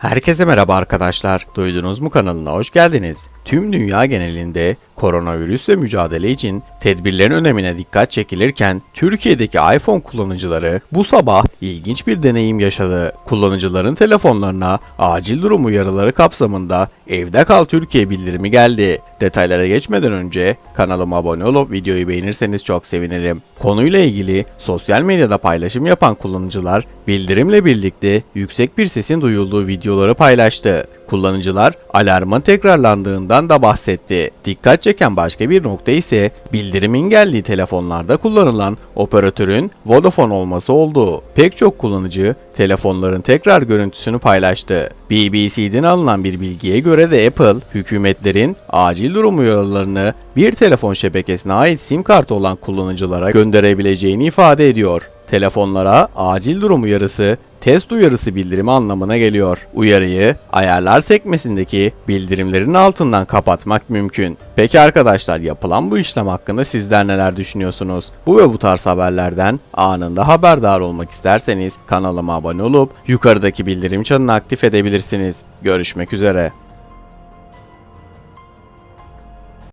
Herkese merhaba arkadaşlar. Duydunuz mu kanalına hoş geldiniz. Tüm dünya genelinde koronavirüsle mücadele için tedbirlerin önemine dikkat çekilirken Türkiye'deki iPhone kullanıcıları bu sabah ilginç bir deneyim yaşadı. Kullanıcıların telefonlarına acil durum uyarıları kapsamında Evde Kal Türkiye bildirimi geldi. Detaylara geçmeden önce kanalıma abone olup videoyu beğenirseniz çok sevinirim. Konuyla ilgili sosyal medyada paylaşım yapan kullanıcılar bildirimle birlikte yüksek bir sesin duyulduğu videoları paylaştı. Kullanıcılar alarmın tekrarlandığından da bahsetti. Dikkat çeken başka bir nokta ise bildirimin geldiği telefonlarda kullanılan operatörün Vodafone olması oldu. Pek çok kullanıcı telefonların tekrar görüntüsünü paylaştı. BBC'den alınan bir bilgiye göre de Apple, hükümetlerin acil durum uyarılarını bir telefon şebekesine ait sim kartı olan kullanıcılara gönderebileceğini ifade ediyor. Telefonlara acil durum uyarısı test uyarısı bildirimi anlamına geliyor. Uyarıyı ayarlar sekmesindeki bildirimlerin altından kapatmak mümkün. Peki arkadaşlar yapılan bu işlem hakkında sizler neler düşünüyorsunuz? Bu ve bu tarz haberlerden anında haberdar olmak isterseniz kanalıma abone olup yukarıdaki bildirim çanını aktif edebilirsiniz. Görüşmek üzere.